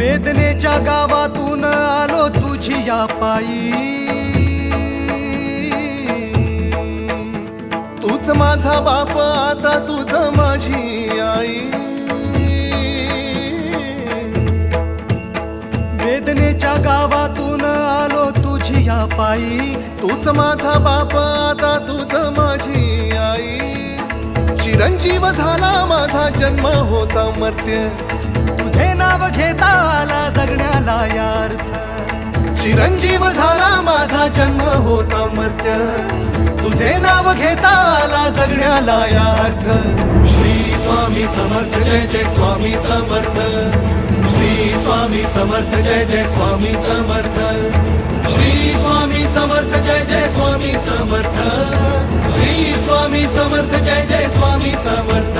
वेदनेच्या गावातून आलो तुझी या पायी तूच माझा बाप आता तुझ माझी आई. वेदनेच्या गावातून आलो तुझी या पायी तूच माझा बाप आता तुझ माझी आई. चिरंजीव झाला माझा जन्म होता मर्त्य. तुझे नाव घेता यार्थ चिरंजीव झाला माझा जन्म होता मर्त्य. तुझे नाव घेता आला जगण्याला यार्थ. श्री स्वामी समर्थ जय जय स्वामी समर्थ. श्री स्वामी समर्थ जय जय स्वामी समर्थ. श्री स्वामी समर्थ जय जय स्वामी समर्थ. श्री स्वामी समर्थ जय जय स्वामी समर्थ.